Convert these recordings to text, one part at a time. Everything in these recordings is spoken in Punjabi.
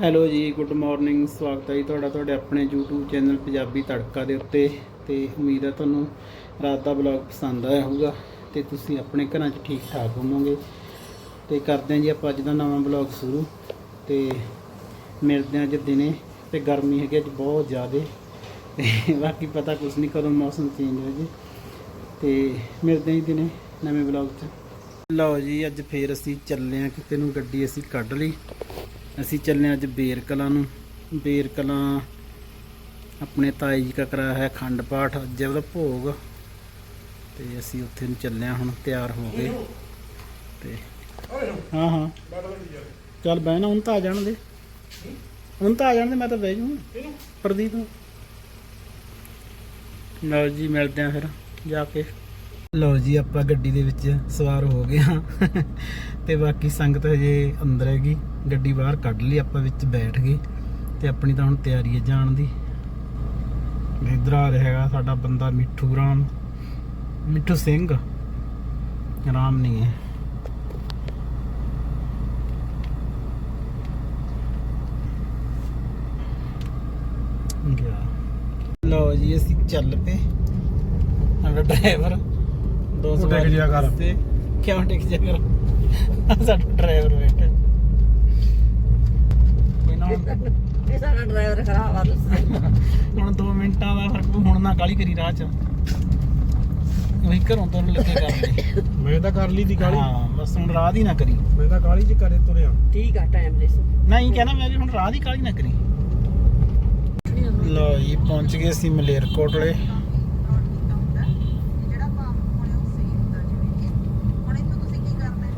ਹੈਲੋ ਜੀ, ਗੁੱਡ ਮਾਰਨਿੰਗ, ਸਵਾਗਤ ਹੈ ਜੀ ਤੁਹਾਡਾ, ਤੁਹਾਡੇ ਆਪਣੇ YouTube ਚੈਨਲ ਪੰਜਾਬੀ ਤੜਕਾ ਦੇ ਉੱਤੇ। ਤੇ ਉਮੀਦ ਹੈ ਤੁਹਾਨੂੰ ਰਾਤ ਦਾ ਵਲੌਗ ਪਸੰਦ ਆਇਆ ਹੋਊਗਾ ਤੇ ਤੁਸੀਂ ਆਪਣੇ ਘਰਾਂ 'ਚ ਠੀਕ ਠਾਕ ਹੋਵੋਗੇ। ਤੇ ਕਰਦੇ ਹਾਂ ਜੀ ਆਪਾਂ ਅੱਜ ਦਾ ਨਵਾਂ ਵਲੌਗ ਸ਼ੁਰੂ। ਤੇ ਮਿਲਦੇ ਹਾਂ ਅੱਜ ਦਿਨੇ, ਤੇ ਗਰਮੀ ਹੈਗੀ ਅੱਜ ਬਹੁਤ ਜ਼ਿਆਦੇ। ਤੇ ਬਾਕੀ ਪਤਾ ਕੁਝ ਨਹੀਂ ਕਦੋਂ ਮੌਸਮ ਚੇਂਜ ਹੋ ਜੇ। ਤੇ ਮਿਲਦੇ ਹਾਂ ਜੀ ਦਿਨੇ ਨਵੇਂ ਵਲੌਗ 'ਚ। ਲਓ ਜੀ, ਅੱਜ ਫੇਰ ਅਸੀਂ ਚੱਲੇ ਹਾਂ ਕਿਤੇ ਨੂੰ, ਗੱਡੀ ਅਸੀਂ ਕੱਢ ਲਈ। ਅਸੀਂ ਚੱਲੇ ਅੱਜ ਬੇਰ ਕਲਾਂ ਨੂੰ। ਬੇਰ ਕਲਾਂ ਆਪਣੇ ਤਾਈ ਜੀ ਕਾ ਕਰਾਇਆ ਹੈ ਅਖੰਡ ਪਾਠ ਅੱਜ ਉਹਦਾ ਭੋਗ। ਤੇ ਅਸੀਂ ਉੱਥੇ ਨੂੰ ਚੱਲੇ ਹਾਂ ਹੁਣ ਤਿਆਰ ਹੋ ਗਏ ਤੇ ਹਾਂ ਹਾਂ। ਚੱਲ ਬਹਿ ਨਾ ਹੁਣ ਤਾਂ ਆ ਜਾਣ ਦੇ। ਹੁਣ ਤਾਂ ਆ ਜਾਣ ਦੇ ਮੈਂ ਤਾਂ ਬਹਿ ਜੂ ਪ੍ਰਦੀਪ ਨੂੰ। ਲਓ ਜੀ ਮਿਲਦੇ ਆ ਫਿਰ ਜਾ ਕੇ। ਲਓ ਜੀ, ਆਪਾਂ ਗੱਡੀ ਦੇ ਵਿੱਚ ਸਵਾਰ ਹੋ ਗਏ ਹਾਂ। ਤੇ ਬਾਕੀ ਸੰਗਤ ਹਜੇ ਅੰਦਰ ਹੈਗੀ। ਗੱਡੀ ਬਾਹਰ ਕੱਢ ਲਈ, ਆਪਾਂ ਵਿੱਚ ਬੈਠ ਗਏ। ਤੇ ਆਪਣੀ ਤਾਂ ਹੁਣ ਤਿਆਰੀ ਹੈ ਜਾਣ ਦੀ। ਇਧਰ ਆ ਰਿਹਾ ਹੈਗਾ ਸਾਡਾ ਬੰਦਾ ਮਿੱਠੂ ਰਾਮ। ਮਿੱਠੂ ਸਿੰਘ। ਰਾਮ ਨਹੀਂ ਹੈ। ਗਿਆ। ਲਓ ਜੀ, ਅਸੀਂ ਚੱਲ ਪਏ। ਸਾਡਾ ਡਰਾਈਵਰ। 200 ਟਿਕ ਜਿਆ ਕਰ। ਤੇ ਕਿਉਂ ਟਿਕ ਜਾ ਕਰ? ਆਹ ਸਾਡਾ ਡਰਾਈਵਰ ਬੈਠਾ। ਕੋਈ ਨਾ ਹੁਣ- ਇਹ ਸਾਡਾ ਡਰਾਈਵਰ ਖਰਾਬ ਆ ਤੁਸੀਂ। ਹੁਣ 2 ਮਿੰਟਾਂ ਦਾ ਫ਼ਰਕ ਹੁਣ ਨਾ ਕਾਲੀ ਕਰੀ ਰਾਹ ਚ। ਉਹੀ ਘਰੋਂ ਤੋਂ ਲੱਗੇ ਕਰਦੇ ਮੈਂ ਤਾਂ ਕਰ ਲਈ ਦੀ ਕਾਲੀ ਹਾਂ ਬਸ ਹੁਣ ਰਾਹ ਦੀ ਨਾ ਕਰੀ। ਮੈਂ ਤਾਂ ਕਾਲੀ ਚ ਕਰੇ ਤੁਰਿਆ। ਠੀਕ ਆ ਟਾਈਮ ਦੇ ਨਹੀਂ ਕਹਿਣਾ ਮੈਂ ਵੀ ਹੁਣ ਰਾਹ ਦੀ ਕਾਲੀ ਨਾ ਕਰੀ। ਜੀ ਪਹੁੰਚ ਗਏ ਅਸੀਂ ਮਲੇਰਕੋਟਲੇ ਜਿਹੜਾ ਪਾਪ ਹੋਣੇ ਉਹ ਸਹੀ ਹੁੰਦਾ ਜਿਵੇਂ ਕਿ ਹੁਣ ਇੱਥੋਂ ਤੁਸੀਂ ਕੀ ਕਰਨਾ ਹੈ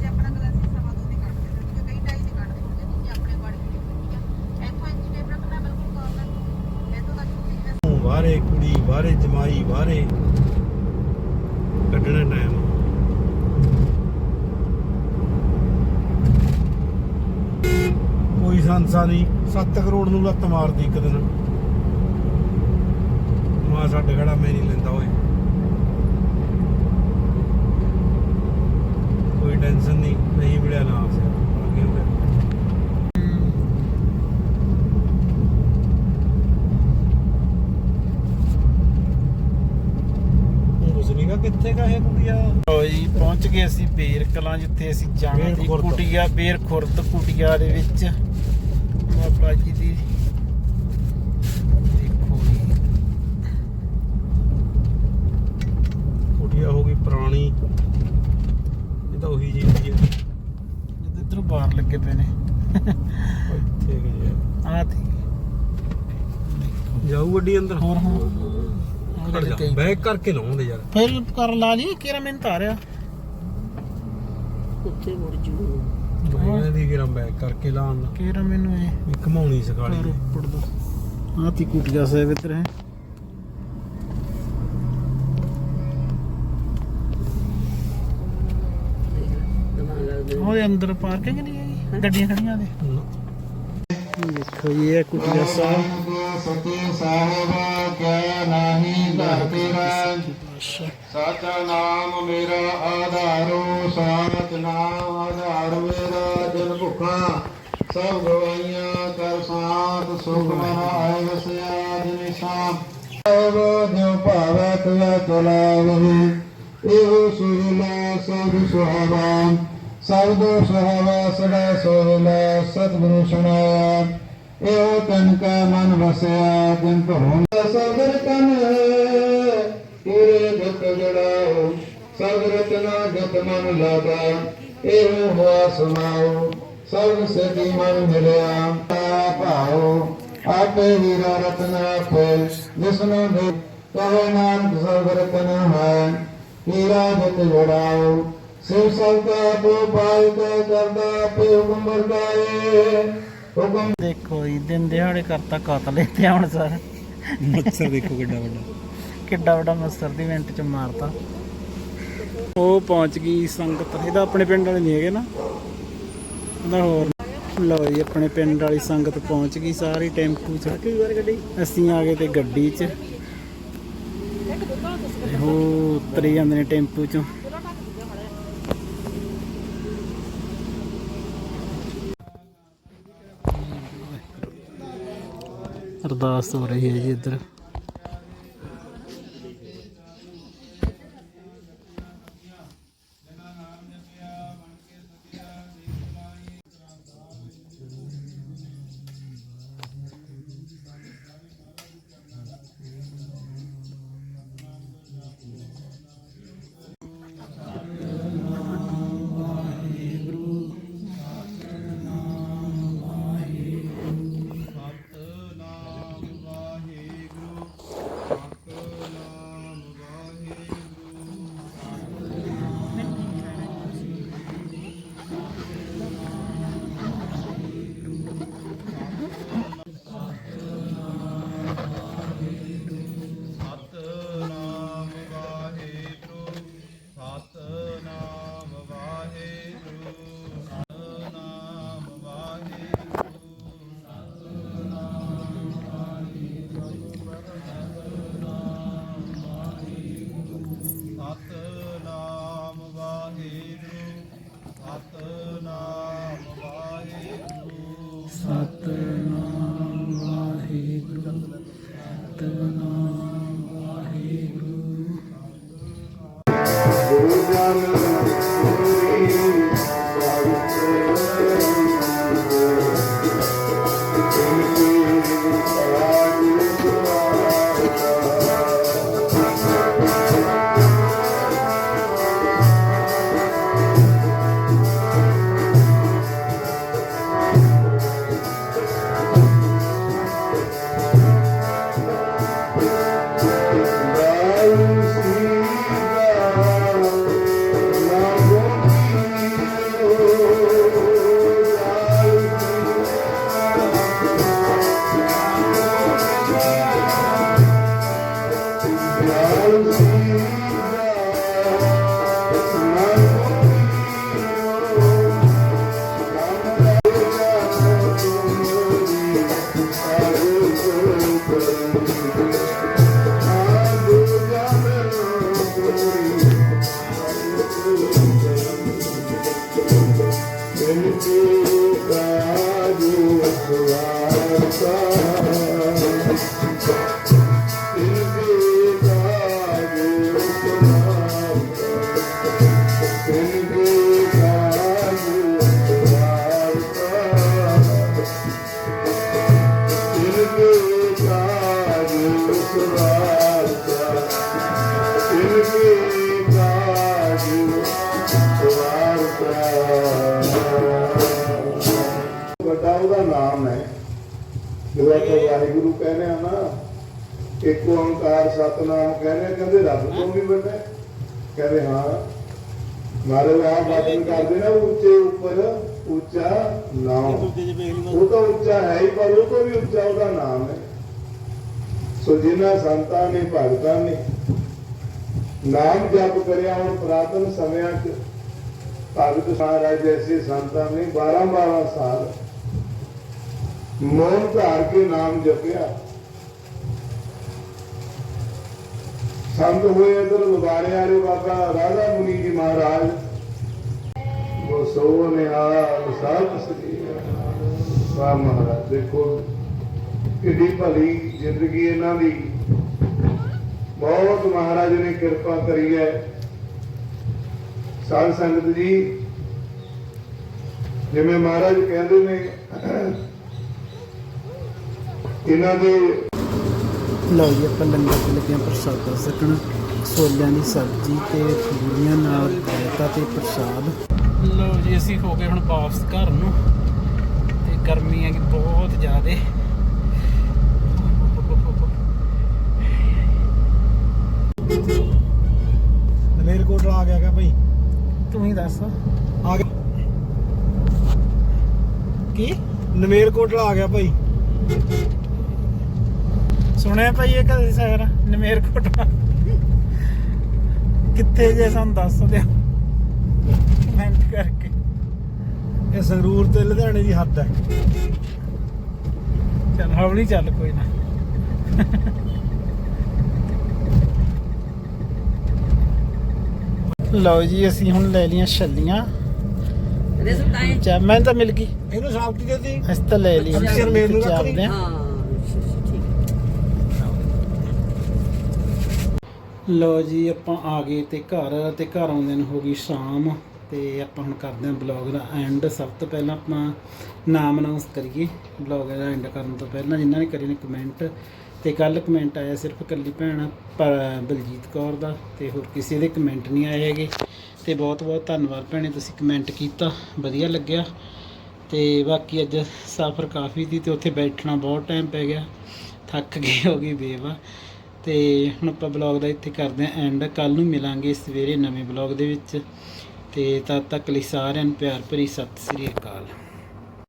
ਜੇ ਆਪਣਾ ਗਲਾਸ ਸਵਾ ਦੋ ਤੇ ਕੱਢ ਦੇਣਾ ਕਿਉਂਕਿ ਕਈ ਟਾਈਮ ਤੇ ਕੱਢਦੇ ਹੋਣਗੇ ਤੁਸੀਂ ਆਪਣੇ ਬਾੜੀ ਦੇ ਠੀਕ ਹੈ ਇੱਥੋਂ ਇੰਚ ਟੇਪ ਰੱਖਣਾ ਬਿਲਕੁਲ ਕਾਰਨਰ ਇੱਥੋਂ ਤੱਕ ਤੁਸੀਂ ਜਿਹੜਾ ਬਾਹਰੇ ਕੁੜੀ ਬਾਹਰੇ ਜਮਾਈ ਬਾਹਰੇ ਕੱਢਣਾ ਟਾਈਮ ਕੋਈ ਸੰਸਾ ਨਹੀਂ 7 ਕਰੋੜ ਨੂੰ ਲੱਤ ਮਾਰਦੀ ਇੱਕ ਦਿਨ। ਮਾ ਸਾਡੇ ਖੜਾ, ਮੈਂ ਨਹੀਂ ਲੈਂਦਾ, ਓਏ। ਕੋਈ ਟੈਨਸ਼ਨ ਨਹੀਂ ਨਹੀਂ ਮਿਲਿਆ ਨਾ ਆਸਿਆ ਅੱਗੇ ਹੋ ਗਿਆ ਹੁਣ ਕੁਛ ਨੀ ਗਾ ਕਿੱਥੇ ਕਾ ਇਹ ਕੁੜੀਆ? ਲਓ ਜੀ ਪਹੁੰਚ ਗਏ ਅਸੀਂ ਬੇਰ ਕਲਾਂ ਜਿੱਥੇ ਅਸੀਂ ਜਾਣਾ ਬੇਰ ਸੀ ਖੁਰਦ। ਕੁਟੀਆ ਬੇਰ ਖੁਰਦ ਕੁਟੀਆ ਦੇ ਵਿੱਚ। ਬਾਬਾ ਜੀ ਦੀ। ਦੇਖੋ ਜੀ। ਕੁੜੀਆ ਹੋ ਗਈ ਪੁਰਾਣੀ। ਇਹ ਤਾਂ ਉਹੀ ਜੀ ਹੁੰਦੀ ਹੈ। ਜਿੱਦ ਇਧਰੋਂ ਬਾਹਰ ਲੱਗੇ ਪਏ ਨੇ। ਇੱਥੇ ਗਏ ਆਹ ਤੇ ਜਾਊ ਗੱਡੀ ਅੰਦਰ। ਹੋਰ ਹੋਰ ਖੜ ਜਾ ਬੈਕ ਕਰਕੇ ਲਾਉਂਦੇ ਯਾਰ। ਫਿਰ ਕਰ ਲਾ ਜੀ ਕਿਹੜਾ ਮਿੰਟ ਆ ਰਿਹਾ ਉੱਥੇ ਮੁੜ ਜੂ। ਇਹਨਾਂ ਦੀ ਕਿਰਾਂ ਬੈਕ ਕਰਕੇ ਲਾਉਣ ਦਾ। ਕਿਹੜਾ ਮੈਨੂੰ ਇਹ? ਵੀ ਘਮਾਉਣੀ ਸਕਾਲੀ ਨੇ। ਰੋਪੜ ਦਾ ਆਹ ਤੀ ਕੁਟੀਆ ਸਾਹਿਬ ਇੱਧਰ ਹੈ ਉਹਦੇ ਅੰਦਰ ਪਾਰਕਿੰਗ ਨਹੀਂ ਹੈਗੀ? ਗੱਡੀਆਂ ਖੜੀਆਂ ਦੇ ਦੇਖੋ ਜੀ ਇਹ ਕੁਟੀਆ ਸਾਹਿਬ ਸਤੀ ਸਾਹਿਬ। ਕਿਆ ਨਾਹੀ ਘਰ ਤੇਰਾ। ਅੱਛਾ ਮੇਰਾ ਆਧਾਰੋ, ਸਾਚ ਆਧਾਰ ਮੇਰਾ ਜਨ ਭੁਖਾ। ਸਭ ਗਵਾਈਆਂ ਕਰ ਸਾਥ, ਸੁਖ ਮਹਾ ਆਇ ਵਸਿਆ ਦਿਨ ਸ਼ਾਮ। ਸਭ ਜਿਉ ਭਾਵੈ ਤੁਆ ਚਲਾਵਹਿ। ਇਹੋ ਸੁਰਲਾ ਸਭ ਸੁਹਾਵਾ ਸਬਦੋ ਸੁਹਾਵਾ ਸਦਾ ਸੋਹਲਾ ਸਤਿਗੁਰੂ ਸੁਣਾਇਆ। ਇਹੋ ਤਨ ਕਾ ਮਨ ਵਸਿਆ ਤਿਨ ਧਰੋਂ ਸਗਰ ਤਨ ਪੂਰੇ ਦੁਖ ਜੜਾਓ ਸਭ ਰਤਨਾ ਜਤ ਮਨ ਲਾਗਾ। ਇਹੋ ਹੋਆ ਸੁਣਾਓ, ਸਭ ਸਦੀ ਮਨ ਮਿਲਿਆ। ਭਾਓ ਆਪੇ ਵੀਰਾ ਰਤਨ ਆਪੇ ਜਿਸਨੂੰ ਦੇ ਕਹੇ ਨਾਨਕ ਸਭ ਰਤਨ ਹੈ। ਹੀਰਾ ਜਤ ਜੜਾਓ, ਸਿਵ ਸਭ ਕਾ ਆਪੋ ਪਾਇ ਕਰਦਾ, ਆਪੇ ਹੁਕਮ ਵਰਦਾਏ ਹੁਕਮ ਦੇਖੋ ਜੀ ਦਿਨ ਦਿਹਾੜੇ ਕਰਤਾ ਕਾਤਲ ਇੱਥੇ ਹੁਣ ਸਰ। ਮੱਛਰ ਦੇਖੋ ਕਿੱਡਾ ਵੱਡਾ। ਕਿੱਡਾ ਵੱਡਾ ਮਸਰ ਦੀ ਮਿੰਟ ਚ ਮਾਰਤਾ। ਉਹ ਪਹੁੰਚ ਗਈ ਸੰਗਤ। ਇਹਦਾ ਆਪਣੇ ਪਿੰਡ ਵਾਲੇ ਨਹੀਂ ਹੈਗੇ ਨਾ। ਇਹਦਾ ਹੋਰ। ਲਓ ਜੀ ਆਪਣੇ ਪਿੰਡ ਵਾਲੀ ਸੰਗਤ ਪਹੁੰਚ ਗਈ ਸਾਰੀ ਟੈਂਪੂ ਚ। ਗੱਡੀ। ਅਸੀਂ ਆ ਗਏ ਤੇ ਗੱਡੀ ਚ। ਤੇ ਉਹ ਉਤਰੀ ਜਾਂਦੇ ਨੇ ਟੈਂਪੂ ਚੋਂ। ਅਰਦਾਸ ਹੋ ਰਹੀ ਹੈ ਜੀ ਇੱਧਰ ਆ ਨਾ ਇੱਕ ਓੰਕਾਰ ਸਤਨਾਮ ਕਹਿੰਦੇ ਆ, ਕਹਿੰਦੇ ਰੱਬ ਤੋਂ ਵੀ ਵੱਡਾ। ਕਹਿੰਦੇ ਹਾਂ। ਮਾਰੇ ਆਪ ਬਾਤਨ ਕਰਦੇ ਨਾ ਉੱਚੇ ਉੱਪਰ ਉੱਚਾ ਨਾਮ। ਉਹ ਤਾਂ ਉੱਚਾ ਹੈ ਹੀ ਪਰ ਉਹ ਤੋਂ ਵੀ ਉੱਚਾ ਉਹਦਾ ਨਾਮ ਹੈ। ਸੋ ਜਿਨ੍ਹਾਂ ਸੰਤਾਂ ਨੇ ਭਗਤਾਂ ਨੇ ਨਾਮ ਜਪ ਕਰਿਆ ਹੁਣ ਪ੍ਰਾਤਨ ਸਮਿਆਂ 'ਚ ਭਗਤ ਮਹਾਰਾਜ ਜੈਸੇ ਸੰਤਾਂ ਨੇ 12 12 ਸਾਲ ਮੌਨ ਧਾਰ ਕੇ ਨਾਮ ਜਪਿਆ। ਸੰਤ ਹੋਏ ਇਧਰ ਲੁਬਾਰੇ ਵਾਲੇ ਬਾਬਾ ਰਾਧਾ ਮੁਨੀ ਜੀ ਮਹਾਰਾਜ। ਉਹ ਸੋ ਨਿਹਾਲ, ਸਤ ਸ੍ਰੀ ਅਕਾਲ। ਮਹਾਰਾਜ, ਦੇਖੋ, ਕਿੱਡੀ ਭਲੀ ਜ਼ਿੰਦਗੀ ਇਹਨਾਂ ਦੀ। ਬਹੁਤ ਮਹਾਰਾਜ ਨੇ ਕਿਰਪਾ ਕਰੀ ਹੈ। ਸਾਧ ਸੰਗਤ ਜੀ, ਜਿਵੇਂ ਮਹਾਰਾਜ ਕਹਿੰਦੇ ਨੇ, ਇਹਨਾਂ ਦੇ ਲਓ ਜੀ ਆਪਾਂ ਲੰਗਰ ਤੇ ਲੱਗਿਆ ਪ੍ਰਸ਼ਾਦਾ ਸਕਣ। ਛੋਲਿਆਂ ਦੀ ਸਬਜ਼ੀ ਤੇ ਪੂਰੀਆਂ ਨਾਲ ਰਾਇਤਾ ਤੇ ਪ੍ਰਸ਼ਾਦ। ਲਓ ਜੀ ਅਸੀਂ ਹੋ ਗਏ ਹੁਣ ਵਾਪਸ ਘਰ ਨੂੰ। ਤੇ ਗਰਮੀ ਹੈ ਕਿ ਬਹੁਤ ਜ਼ਿਆਦੇ। ਮਲੇਰਕੋਟਲਾ ਆ ਗਿਆ ਕਾ ਭਾਈ ਤੂੰ ਹੀ ਦੱਸ। ਆ ਗਿਆ। ਕੀ? ਨਮੇਰਕੋਟਲਾ ਆ ਗਿਆ ਭਾਈ ਸੁਣਿਆ ਭਾਈ ਇਹ ਕਦੇ ਸ਼ਹਿਰ ਨਮੇਰਕੋਟ ਕਿੱਥੇ ਜੇ ਸਾਨੂੰ ਦੱਸ ਦਿਓ। ਕਮੈਂਟ ਕਰਕੇ। ਇਹ ਸੰਗਰੂਰ ਤੇ ਲੁਧਿਆਣੇ ਦੀ ਹੱਦ ਹੈ। ਚੱਲ ਹੌਲੀ ਚੱਲ ਕੋਈ ਨਾ। ਲਓ ਜੀ ਅਸੀਂ ਹੁਣ ਲੈ ਲੀਆਂ ਛੱਲੀਆਂ। ਚਾ ਮੈਂ ਤਾਂ ਮਿਲ ਗਈ। ਇਹਨੂੰ ਸਾਫਟੀ ਦੇ ਦੀ ਅਸੀਂ ਤਾਂ ਲੈ ਲਈਆਂ। ਅੰਦਰ ਮੈਨੂੰ ਰੱਖ ਲਈ। ਚੱਲਦੇ ਹਾਂ ਹਾਂ ਅੱਛਾ, ਅੱਛਾ, ਠੀਕ ਲੋ ਜੀ, ਆਪਾਂ ਆ ਗਏ ਤੇ ਘਰ ਤੇ ਘਰ ਆਉਂਦੇ ਨੂੰ ਹੋ ਗਈ ਸ਼ਾਮ ਤੇ ਆਪਾਂ ਹੁਣ ਕਰਦੇ ਹਾਂ ਬਲੌਗ ਦਾ ਐਂਡ ਸਭ ਤੋਂ ਪਹਿਲਾਂ ਆਪਾਂ ਨਾਮ ਅਨਾਉਂਸ ਕਰੀਏ। ਬਲੌਗ ਦਾ ਐਂਡ ਕਰਨ ਤੋਂ ਪਹਿਲਾਂ ਜਿਨ੍ਹਾਂ ਨੇ ਕਰੇ ਨੇ ਕਮੈਂਟ ਤੇ ਕੱਲ ਕਮੈਂਟ ਆਇਆ ਸਿਰਫ ਇਕੱਲੀ ਭੈਣ, ਪਰ ਬਲਜੀਤ ਕੌਰ ਦਾ ਤੇ ਹੋਰ ਕਿਸੇ ਦੇ ਕਮੈਂਟ ਨਹੀਂ ਆਏ ਹੈਗੇ। ਤੇ ਬਹੁਤ ਬਹੁਤ ਧੰਨਵਾਦ ਭੈਣੇ, ਤੁਸੀਂ ਕਮੈਂਟ ਕੀਤਾ, ਵਧੀਆ ਲੱਗਿਆ। ਤੇ ਬਾਕੀ ਅੱਜ ਸਫ਼ਰ ਕਾਫੀ ਸੀ ਤੇ ਉੱਥੇ ਬੈਠਣਾ ਬਹੁਤ ਟਾਈਮ ਪੈ ਗਿਆ। ਥੱਕ ਗਏ ਹੋ ਗਈ ਬੇਵਾ ਤੇ ਹੁਣ ਆਪਾਂ ਬਲੌਗ ਦਾ ਇੱਥੇ ਕਰਦੇ ਹਾਂ ਐਂਡ ਕੱਲ ਨੂੰ ਮਿਲਾਂਗੇ ਸਵੇਰੇ ਨਵੇਂ ਬਲੌਗ ਦੇ ਵਿੱਚ। ਤੇ ਤਦ ਤੱਕ ਲਈ ਸਾਰਿਆਂ ਨੂੰ ਪਿਆਰ ਭਰੀ ਸਤਿ ਸ੍ਰੀ ਅਕਾਲ।